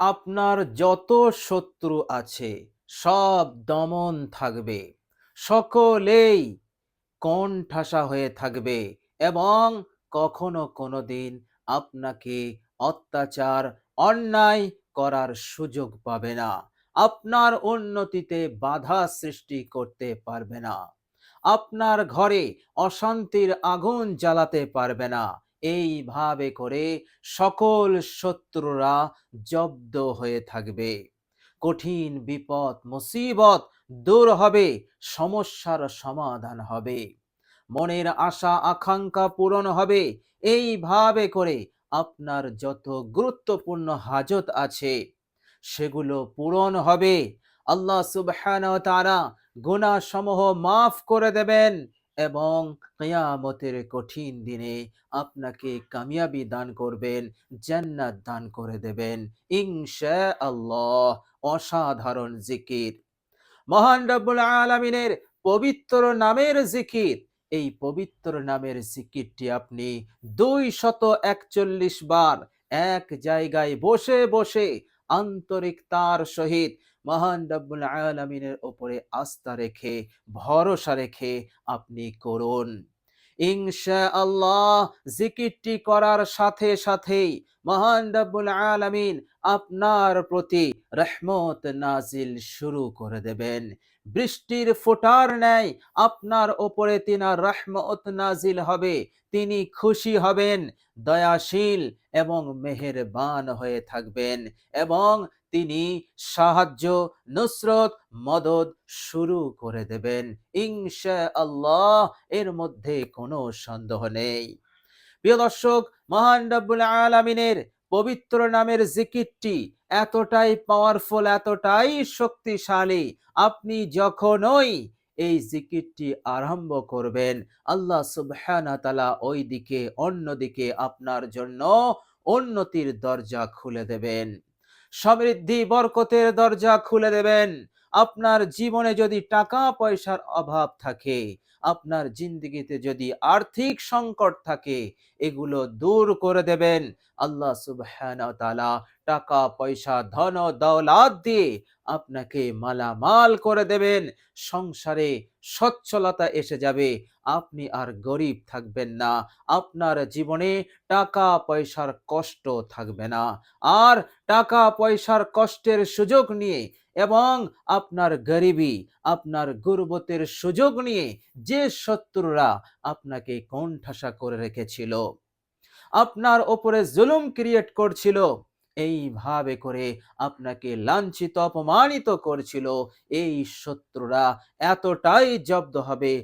আপনার যত শত্রু আছে, সব দমন থাকবে। সকলেই কণ্ঠাসা হয়ে থাকবে এবং কখনো কোনো দিন আপনাকে অত্যাচার, অন্যায় করার সুযোগ পাবে না। আপনার উন্নতিতে বাধা সৃষ্টি করতে পারবে না। আপনার ঘরে অশান্তির আগুন জ্বালাতে পারবে না। এইভাবে করে সকল শত্রুরা জব্দ হয়ে থাকবে। কঠিন বিপদ, মুসিবত দূর হবে, সমস্যার সমাধান হবে। মনের আশা, আকাঙ্ক্ষা পূরণ হবে। এইভাবে করে আপনার যত গুরুত্বপূর্ণ হাজত আছে, সেগুলো পূরণ হবে। আল্লাহ সুবহানাহু ওয়া তাআলা গুনাহ সমূহ মাফ করে দেবেন। এবং কিয়ামতের কঠিন দিনে আপনাকে কামিয়াবি দান করবেন, জান্নাত দান করে দেবেন, ইনশাআল্লাহ। অসাধারণ জিকির। মহান রব্বুল আলামিনের পবিত্র নামের জিকির। এই পবিত্র নামের জিকিরটি আপনি দুই শত একচল্লিশ বার এক জায়গায় বসে বসে আন্তরিকতার সহিত মহান রব্বুল আলামিনের ওপরে আস্থা রেখে, ভরসা রেখে আপনি করুন। ইনশা আল্লাহ জিকিরটি করার সাথে সাথেই মহান রব্বুল আলামিন আপনার প্রতি রহমত নাজিল শুরু করে দেবেন। বৃষ্টির ফোটার ন্যায় আপনার ওপরে তিনার রহমত নাজিল হবে, তিনি খুশি হবেন, দয়াশীল এবং মেহেরবান হয়ে থাকবেন এবং তিনি সাহায্য, নুসরত মদত শুরু করে দেবেন। ইনশা আল্লাহ এর মধ্যে কোনো সন্দেহ নেই। প্রিয় দর্শক, মহান রব্বুল আলামিনের পবিত্র নামের জিকিরটি এতটাই পাওয়ারফুল এতটাই শক্তিশালী। আপনি যখনই এই জিকিরটি আরম্ভ করবেন, আল্লাহ সুবহানা তালা ওই দিকে অন্যদিকে আপনার জন্য উন্নতির দরজা খুলে দেবেন। সমৃদ্ধি বরকতের দরজা খুলে দেবেন। আপনার জীবনে যদি টাকা পয়সার অভাব থাকে, আপনার জিন্দগিতে যদি আর্থিক সংকট থাকে, এগুলো দূর করে দেবেন। আল্লাহ সুবহান টাকা, পয়সা, ধন, দৌলাত দিয়ে আপনাকে মালামাল করে দেবেন। সংসারে সচ্ছলতা এসে যাবে। আপনি আর গরিব থাকবেন না। আপনার জীবনে টাকা, পয়সার কষ্ট থাকবে না। আর টাকা, পয়সার কষ্টের সুযোগ নিয়ে এবং আপনার গরিবি, আপনার গুরবতের সুযোগ নিয়ে যে শত্রুরা আপনাকে কোণঠাসা করে রেখেছিল, আপনার ওপরে জুলুম ক্রিয়েট করছিল এইভাবে করে আপনাকে লাঞ্ছিত, অপমানিত করছিল। এই শত্রুরা এতটাই জব্দ হবে,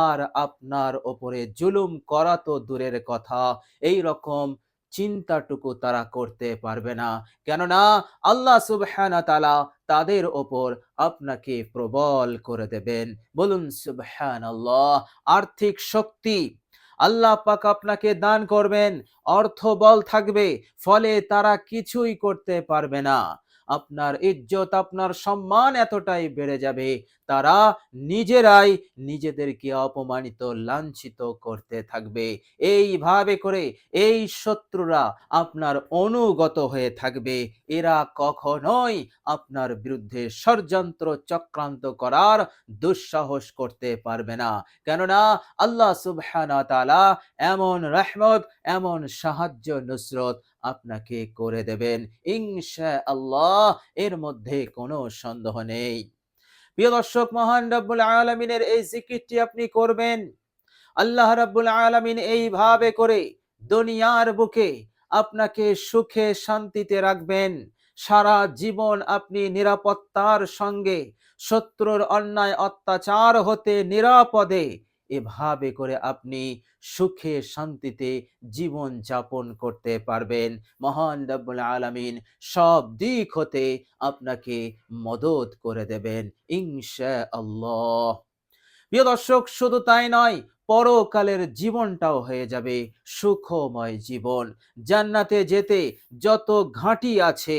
আর আপনার ওপরে জুলুম করা তো দূরের কথা। এই রকম চিন্তাটুকু তারা করতে পারবে না। কেননা আল্লাহ সুবহানা তালা তাদের ওপর আপনাকে প্রবল করে দেবেন। বলুন সুবহান আল্লাহ আর্থিক শক্তি আল্লাহ পাক আপনাকে দান করবেন। অর্থ বল থাকবে ফলে তারা কিছুই করতে পারবে না। আপনার ইজ্জত, আপনার সম্মান এতটাই বেড়ে যাবে। তারা নিজেরাই নিজেদেরকে অপমানিত, লাঞ্ছিত করতে থাকবে। এইভাবে করে এই শত্রুরা আপনার অনুগত হয়ে থাকবে। এরা কখনোই আপনার বিরুদ্ধে ষড়যন্ত্র চক্রান্ত করার দুঃসাহস করতে পারবে না। কেননা আল্লাহ সুবহানা তাআলা এমন রহমত, এমন সাহায্য, নুসরত আপনাকে করে দেবেন। ইনশা আল্লাহ এর মধ্যে কোনো সন্দেহ নেই। প্রিয় দর্শক, মহান রব্বুল আলমিনের এই জিকিরটি আপনি করবেন। আল্লাহ রব্বুল আলমিন এইভাবে করে দুনিয়ার বুকে আপনাকে সুখে শান্তিতে রাখবেন। সারা জীবন আপনি নিরাপত্তার সঙ্গে শত্রুর অন্যায় অত্যাচার হতে নিরাপদে এভাবে করে আপনি সুখে শান্তিতে জীবন যাপন করতে পারবেন। মহান রব্বুল আলামিন সব দিক হতে আপনাকে মদত করে দেবেন ইনশা আল্লাহ প্রিয় দর্শক, শুধু তাই নয়, পরকালের জীবনটাও হয়ে যাবে সুখময় জীবন। জান্নাতে যেতে যত ঘাঁটি আছে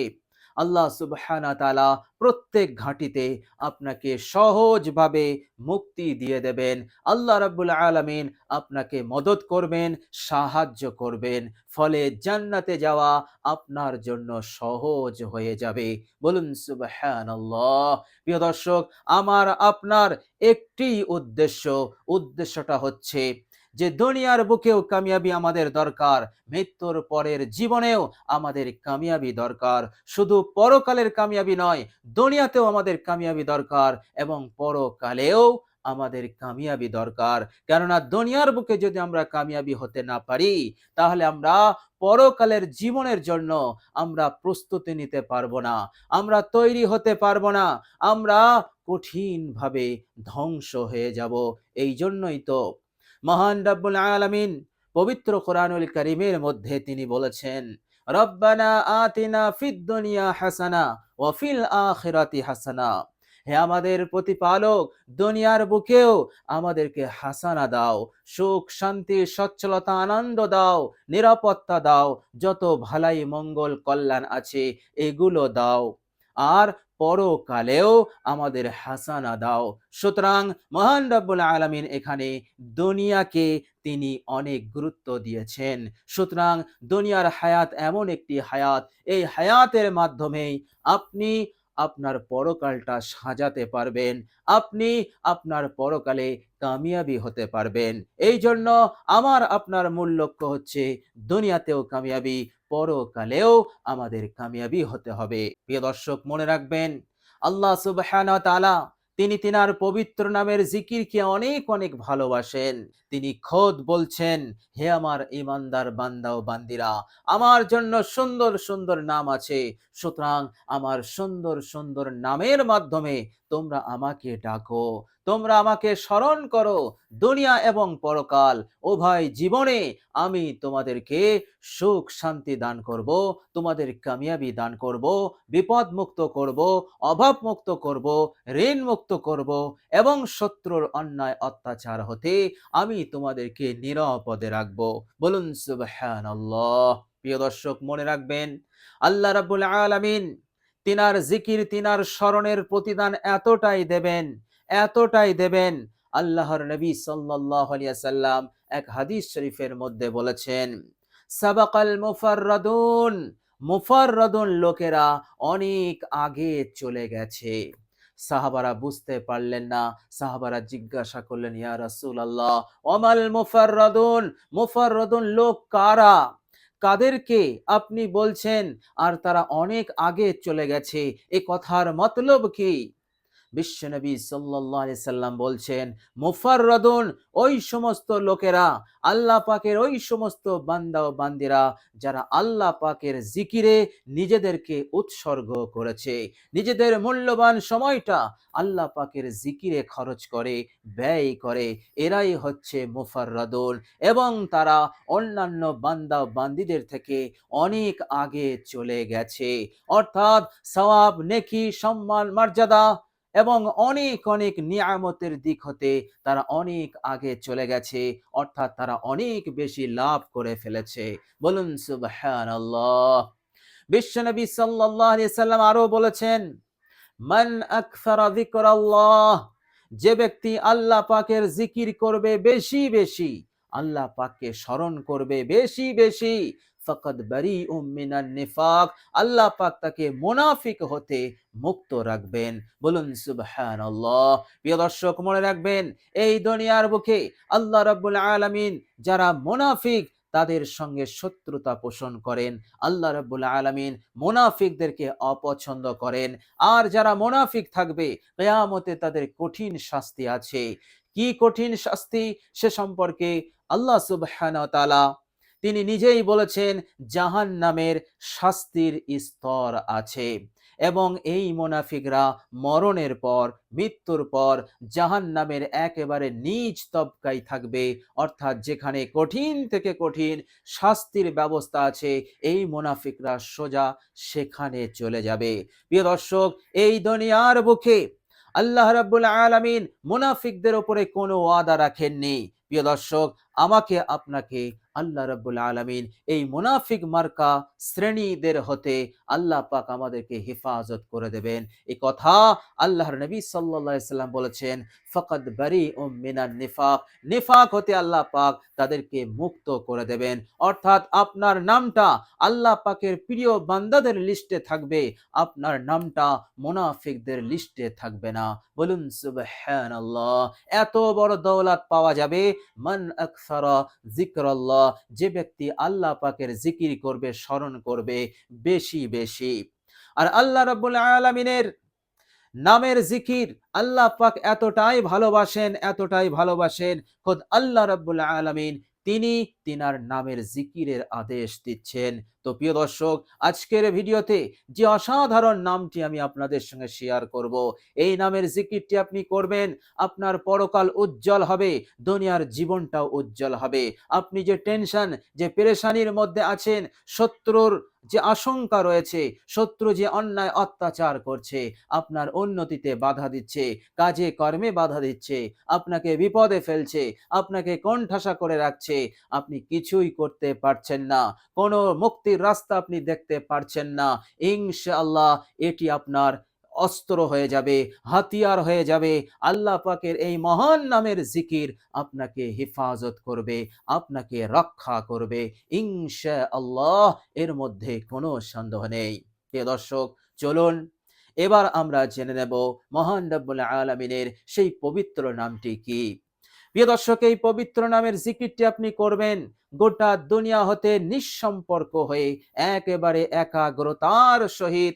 আল্লাহ সুবহানা তাআলা প্রত্যেক ঘাঁটিতে আপনাকে সহজভাবে মুক্তি দিয়ে দেবেন। আল্লাহ রাব্বুল আলামিন আপনাকে মদত করবেন, সাহায্য করবেন। ফলে জান্নাতে যাওয়া আপনার জন্য সহজ হয়ে যাবে। বলুন সুবহানাল্লাহ। প্রিয় দর্শক, আমার আপনার একটি উদ্দেশ্য, উদ্দেশ্যটা হচ্ছে যে দুনিয়ার বুকেও কামিয়াবি আমাদের দরকার, মৃত্যুর পরের জীবনেও আমাদের কামিয়াবি দরকার। শুধু পরকালের কামিয়াবি নয়, দুনিয়াতেও আমাদের কামিয়াবি দরকার এবং পরকালেও আমাদের কামিয়াবি দরকার। কেননা দুনিয়ার বুকে যদি আমরা কামিয়াবি হতে না পারি, তাহলে আমরা পরকালের জীবনের জন্য আমরা প্রস্তুতি নিতে পারব না, আমরা তৈরি হতে পারব না, আমরা কঠিনভাবে ধ্বংস হয়ে যাব। এই জন্যই তো মহান রব্বুল আলামিন পবিত্র কোরআনুল কারিমের মধ্যে তিনি বলেছেন, রব্বানা আতিনা ফিদ দুনিয়া হাসানা ওয়া ফিল আখিরাতি হাসানা। হে আমাদের প্রতিপালক, দুনিয়ার বুকেও আমাদেরকে হাসানা দাও, সুখ, শান্তি, সচ্ছলতা, আনন্দ দাও, নিরাপত্তা দাও, যত ভালাই মঙ্গল কল্যাণ আছে এগুলো দাও। আর পরকালেও আমাদের হাসানা দাও। সুতরাং মহান রব্বুল আলামিন এখানে দুনিয়াকে তিনি অনেক গুরুত্ব দিয়েছেন। সুতরাং দুনিয়ার হায়াত এমন একটি হায়াত, এই হায়াতের মাধ্যমেই আপনি আপনার পরকালটা সাজাতে পারবেন। আপনি আপনার পরকালে কামিয়াবি হতে পারবেন। এই জন্য আমার আপনার মূল লক্ষ্য হচ্ছে দুনিয়াতেও কামিয়াবি পরকালেও আমাদের কামিয়াবি হতে হবে। প্রিয় দর্শক, মনে রাখবেন, আল্লাহ সুবহানাহু ওয়া তাআলা তিনি তিনার পবিত্র নামের জিকিরকে অনেক অনেক ভালোবাসেন। তিনি খোদ বলছেন, হে আমার ইমানদার বান্দা ও বান্দিরা, আমার জন্য সুন্দর সুন্দর নাম আছে। সুতরাং আমার সুন্দর সুন্দর নামের মাধ্যমে তোমরা আমাকে ডাকো। তোমরা আমাকে স্মরণ করো দুনিয়া এবং পরকাল। উভয় জীবনে আমি তোমাদেরকে সুখ, শান্তি দান করব তোমাদের কামিয়াবি দান করব বিপদ মুক্ত করব অভাব মুক্ত করব ঋণ মুক্ত করব এবং শত্রুর অন্যায় অত্যাচার হতে আমি তোমাদেরকে নিরাপদে রাখব। বলুন, সুবহানাল্লাহ। প্রিয় দর্শক, মনে রাখবেন, আল্লাহ রাব্বুল আলামিন তিনার জিকির, তিনার স্মরণের প্রতিদান এতটাই দেবেন এতটাই দেবেন। আল্লাহর নবী আলাইহি সাল্লাম এক হাদিস শরীফের মধ্যে বলেছেন, সাবাকাল মুফাররাদুন। মুফাররাদুন লোকেরা অনেক আগে চলে গেছে। সাহাবারা বুঝতে পারলেন না। সাহাবারা জিজ্ঞাসা করলেন, ইয়া রাসূলুল্লাহ, ওমাল মুফাররাদুন? মুফাররাদুন লোক কারা? কাদেরকে আপনি বলছেন, আর তারা অনেক আগে চলে গেছে? এ কথার মতলব কি? বিশ্বনবী আলাইহি সাল্লাম বলছেন, মুফাররাদুন, ওই সমস্ত লোকেরা, আল্লাহ পাকের ওই সমস্ত বান্দা ও বান্দিরা, যারা আল্লাহ পাকের জিকিরে নিজেদেরকে উৎসর্গ করেছে, নিজেদের মূল্যবান সময়টা আল্লাহ পাকের জিকিরে খরচ করে, ব্যয় করে, এরাই হচ্ছে মুফাররাদুন। এবং তারা অন্যান্য বান্দা বান্দিদের থেকে অনেক আগে চলে গেছে। অর্থাৎ সওয়াব, নেকি, সম্মান, মর্যাদা এবং অনেক অনেক নিয়ামতের দিক হতে তারা অনেক আগে চলে গেছে, অর্থাৎ তারা অনেক বেশি লাভ করে ফেলেছে। বলুন, সুবহানাল্লাহ। বিশ্বনবী সাল্লাল্লাহু আলাইহি সাল্লাম আরও বলেছেন, মান আকসারা যিকরাল্লাহ যে ব্যক্তি আল্লাহ পাকের জিকির করবে বেশি বেশি, আল্লাহ পাককে স্মরণ করবে বেশি বেশি ফকত বারি মিনান নিফাক। আল্লাহ পাক তাকে মুনাফিক হতে মুক্ত রাখবেন। বলুন, সুবহানাল্লাহ। প্রিয় দর্শক, মনে রাখবেন, এই দুনিয়ার বুকে আল্লাহ রাব্বুল আলামিন যারা মুনাফিক, তাদের সঙ্গে শত্রুতা পোষণ করেন। আল্লাহ রাব্বুল আলামিন মুনাফিকদেরকে অপছন্দ করেন। আর যারা মুনাফিক থাকবে, কিয়ামতে তাদের কঠিন শাস্তি আছে। কি কঠিন শাস্তি? সে সম্পর্কে আল্লাহ সুবহানাহু ওয়া তাআলা তিনি নিজেই বলেছেন জাহান নামের শাস্তির স্তর আছে। এবং এই মোনাফিকরা মরণের পর, মৃত্যুর পর জাহান নামের একেবারে নিজ তবকায় থাকবে। অর্থাৎ যেখানে কঠিন থেকে কঠিন শাস্তির ব্যবস্থা আছে, এই মোনাফিকরা সোজা সেখানে চলে যাবে। প্রিয় দর্শক, এই দুনিয়ার বুকে আল্লাহ রাব্বুল আলামিন মুনাফিকদের ওপরে কোনো ওয়াদা রাখেননি। প্রিয় দর্শক, আমাকে আপনাকে আল্লাহ রাব্বুল আলমিন। এই মুনাফিক মার্কা শ্রেণীদের হতে আল্লাহ পাক আমাদেরকে হেফাজত করে দেবেন। এই কথা আল্লাহর নবী সাল্লাহ সাল্লাম বলেছেন ফাকাদ বারি উম মিনান নিফাক। নিফাক হতে আল্লাহ পাক তাদেরকে মুক্ত করে দেবেন। অর্থাৎ আপনার নামটা আল্লাহ পাকের প্রিয় বান্দাদের লিস্টে থাকবে। আপনার নামটা মুনাফিকদের লিস্টে থাকবে না। বলুন সুবহানাল্লাহ, এত বড় দৌলত পাওয়া যাবে? মান আকসারা জিক্রাল্লাহ যে ব্যক্তি আল্লাহ পাকের জিকির করবে, স্মরণ করবে, বেশি বেশি। আর আল্লাহ রাব্বুল আলামিনের নামের জিকির আল্লাহ পাক এতটাই ভালোবাসেন এতটাই ভালোবাসেন। খোদ আল্লাহ রাব্বুল আলামিন তিনি তিনার নামের জিকিরের আদেশ দিচ্ছেন। তো প্রিয় দর্শক, আজকের ভিডিওতে যে অসাধারণ নামটি আমি আপনাদের সঙ্গে শেয়ার করব, এই নামের জিকিরটি আপনি করবেন, আপনার পরকাল উজ্জ্বল হবে, দুনিয়ার জীবনটাও উজ্জ্বল হবে। আপনি যে টেনশন, যে পেরেশানির মধ্যে আছেন, শত্রুর যে আশঙ্কা রয়েছে, শত্রু যে অন্যায় অত্যাচার করছে, আপনার উন্নতিতে বাধা দিচ্ছে, কাজে কর্মে বাধা দিচ্ছে, আপনাকে বিপদে ফেলছে, আপনাকে কণ্ঠাসা করে রাখছে, আপনি কিছুই করতে পারছেন না, কোনো মুক্তির রাস্তা আপনি দেখতে পারছেন না, ইনশাআল্লাহ এটি আপনার অস্ত্র হয়ে যাবে, হাতিয়ার হয়ে যাবে। আল্লাহ পাকের এই মহান নামের জিকির আপনাকে হেফাজত করবে, আপনাকে রক্ষা করবে। ইনশা আল্লাহ এর মধ্যে কোনো সন্দেহ নেই। প্রিয় দর্শক, চলুন এবার আমরা জেনে নেব মহান রব্বুল আলমিনের সেই পবিত্র নামটি কি। প্রিয় দর্শক, এই পবিত্র নামের জিকিরটি আপনি করবেন গোটা দুনিয়া হতে নিঃসম্পর্ক হয়ে, একেবারে একাগ্রতার সহিত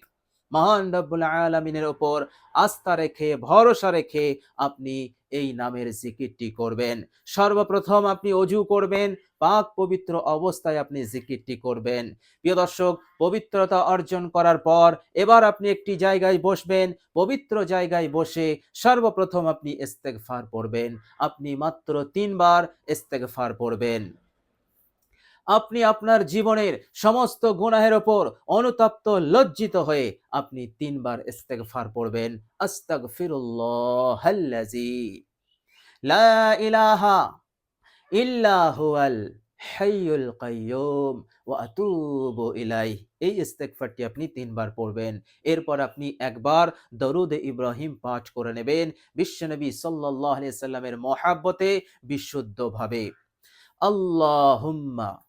মহান রব্বুল আলমিনের ওপর আস্থা রেখে, ভরসা রেখে আপনি এই নামের জিকিরটি করবেন। সর্বপ্রথম আপনি অজু করবেন, পাক পবিত্র অবস্থায় আপনি জিকিরটি করবেন। প্রিয় দর্শক, পবিত্রতা অর্জন করার পর এবার আপনি একটি জায়গায় বসবেন, পবিত্র জায়গায় বসে সর্বপ্রথম আপনি ইস্তেগফার পড়বেন। আপনি মাত্র তিনবার ইস্তেগফার পড়বেন। আপনি আপনার জীবনের সমস্ত গুনাহের ওপর অনুতপ্ত, লজ্জিত হয়ে আপনি তিনবার ইস্তেগফার পড়বেন। আস্তাগফিরুল্লাহাল্লাযী লা ইলাহা ইল্লা হুয়াল হাইয়ুল কাইয়ুম ওয়া আতুবু ইলাইহি। এই ইস্তেগফারটি আপনি তিনবার পড়বেন। এরপর আপনি একবার দরুদ ইব্রাহিম পাঠ করে নেবেন। বিশ্বনবী সাল্লাল্লাহু আলাইহি সাল্লামের মহাব্বতে বিশুদ্ধভাবে। আল্লাহুম্মা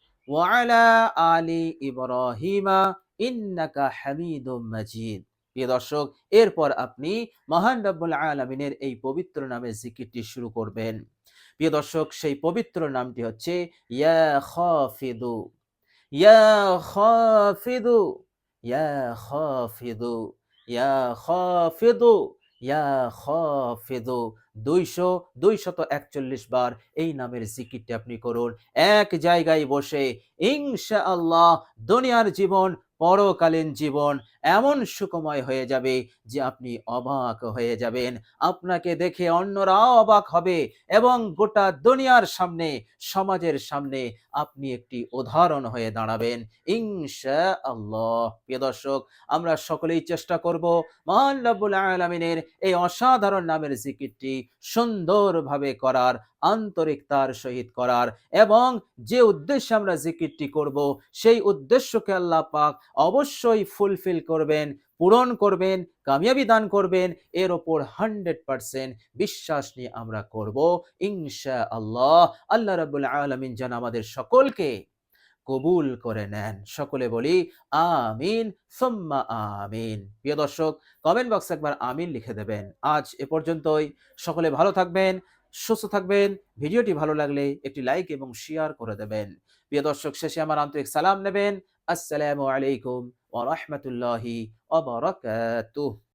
বারাকতা আলা ইব্রাহিমা ওয়া আলা আলি ইব্রাহিমা ইন্নাকা হামিদুম মাজিদ। প্রিয় দর্শক, এরপর আপনি মহান রব্বুল আলমিনের এই পবিত্র নামে জিকিরটি শুরু করবেন। প্রিয় দর্শক, সেই পবিত্র নামটি হচ্ছে ইয়া খাফিদু। ইয়া খাফিদু ইয়া খাফিদু ইয়া খাফিদু ইয়া খাফিদু। দুইশো দুইশত একচল্লিশ বার এই নামের জিকিরটি আপনি করুন। এক জায়গায় বসে ইনশা আল্লাহ দুনিয়ার জীবন পরকালীন জীবন এমন সুকময় হয়ে যাবে যে আপনি অবাক হয়ে যাবেন। আপনাকে দেখে অন্যরাও অবাক হবে এবং গোটা দুনিয়ার সামনে, সমাজের সামনে আপনি একটি উদাহরণ হয়ে দাঁড়াবেন। ইনশা আল্লাহ প্রিয় দর্শক, আমরা সকলেই চেষ্টা করব মহান রব্বুল আলমিনের এই অসাধারণ নামের জিকিরটি সুন্দরভাবে করার, আন্তরিকতার সহিত করার এবং যে উদ্দেশ্যে আমরা জিকিরটি করব, সেই উদ্দেশ্যকে আল্লাহ পাক অবশ্যই ফুলফিল করবেন, পূরণ করবেন, কামিয়াবি দান করবেন, এর ওপর হান্ড্রেড পার্সেন্ট বিশ্বাস নিয়ে আমরা করব ইনশা আল্লাহ আল্লাহ রাবুল আলমিন যেন আমাদের সকলকে কবুল করে নেন। সকলে বলি, আমিন, সোম্মা আমিন। প্রিয় দর্শক কমেন্ট বক্সে একবার আমিন লিখে দেবেন। আজ এ পর্যন্তই। সকলে ভালো থাকবেন। সুস্থ থাকবেন, ভিডিওটি ভালো লাগলে একটি লাইক এবং শেয়ার করে দেবেন। প্রিয় দর্শক, শেষে আমার আন্তরিক সালাম নেবেন। আসসালামু আলাইকুম ওয়া রাহমাতুল্লাহি ওয়া বারাকাতুহু।